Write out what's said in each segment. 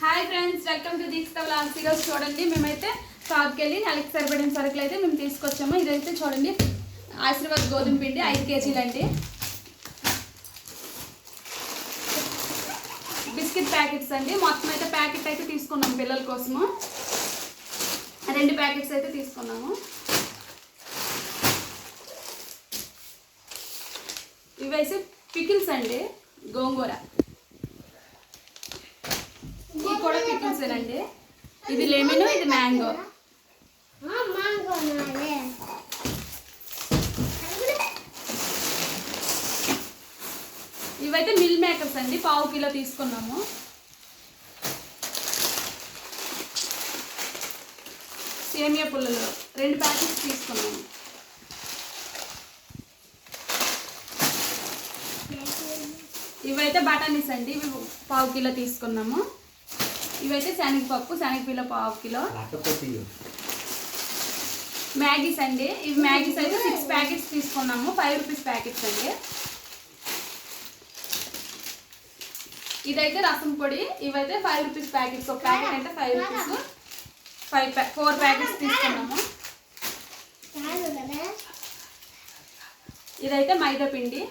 Hi friends welcome to Dikshita last ఈరోజు చూడండి మేమైతే షాప్కి వెళ్ళి నెలకి సరిపడిన సరుకులు అయితే మేము తీసుకొచ్చాము. ఇదైతే చూడండి ఆశీర్వాద్ గోధుమ పిండి ఐదు కేజీలు అండి. బిస్కెట్ ప్యాకెట్స్ అండి. మొత్తం అయితే ప్యాకెట్ అయితే తీసుకున్నాం పిల్లల కోసము. రెండు ప్యాకెట్స్ అయితే తీసుకున్నాము. ఇవైతే పికిల్స్ అండి గోంగూర. ఇది కూడా అండి ఇది లెమన్ ఇది మ్యాంగో. ఇవైతే మిల్ మేకర్స్ అండి పావు కిలో తీసుకున్నాము. సేమియా పుల్లలు రెండు ప్యాకెట్స్ తీసుకున్నాము. ఇవైతే బఠానీస్ అండి ఇవి పావు కిలో తీసుకున్నాము. ఇవైతే శనగపప్పు శనగపిల్ల పావు కిలో. మ్యాగీస్ అండి. ఇవి మ్యాగీస్ అయితే సిక్స్ ప్యాకెట్స్ తీసుకున్నాము. ఫైవ్ రూపీస్ ప్యాకెట్స్ అండి. ఇదైతే రసం పొడి. ఇవైతే ఫైవ్ రూపీస్ ప్యాకెట్స్. ఒక ప్యాకెట్ అంటే five rupees. Five four packets తీసుకున్నాము. ఇదైతే మైదా పిండి.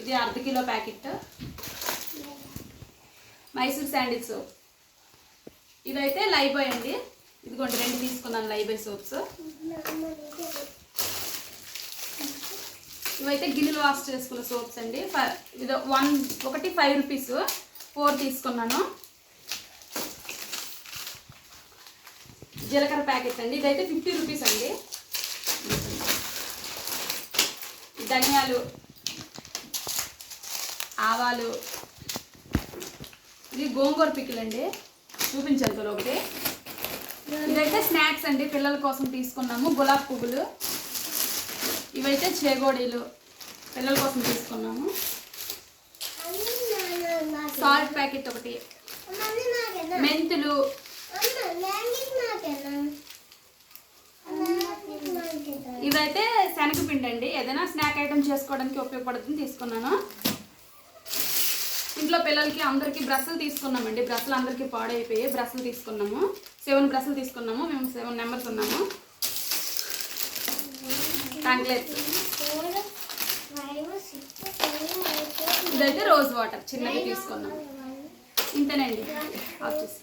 ఇది అర్ధ kilo packet. Mysore sandal soap ఇదైతే లైబాయ్ అండి. ఇదిగోండి రెండు తీసుకున్నాను లైబాయ్ సోప్స్. ఇవైతే గిన్నెలు వాష్ చేసుకున్న సోప్స్ అండి. ఫై- ఇది వన్ ఒకటి ఫైవ్ రూపీస్. ఫోర్ తీసుకున్నాను. జీలకర్ర ప్యాకెట్ అండి. ఇదైతే ఫిఫ్టీ రూపీస్ అండి. ధనియాలు ఆవాలు ఇది గోంగూర పిక్కులు అండి. చూపించాను తోలు ఒకటి. ఇదైతే స్నాక్స్ అండి పిల్లల కోసం తీసుకున్నాము గులాబ్ పువ్వులు. ఇవైతే చేగోడీలు పిల్లల కోసం తీసుకున్నాము. సాల్ట్ ప్యాకెట్ ఒకటి. మెంతులు. ఇదైతే శనగపిండి అండి. ఏదైనా స్నాక్ ఐటమ్ చేసుకోవడానికి ఉపయోగపడుతుంది తీసుకున్నాను. ఇంట్లో పిల్లలకి అందరికీ బ్రష్లు తీసుకున్నామండి. బ్రష్లు అందరికీ పాడైపోయి బ్రష్లు తీసుకున్నాము. సెవెన్ బ్రష్లు తీసుకున్నాము. మేము సెవెన్ నెంబర్స్ ఉన్నాము. టాంక్లెట్స్ ఇదైతే రోజ్ వాటర్ చిన్నది తీసుకున్నాము. ఇంతేనండి. ఆఫ్ చేసి.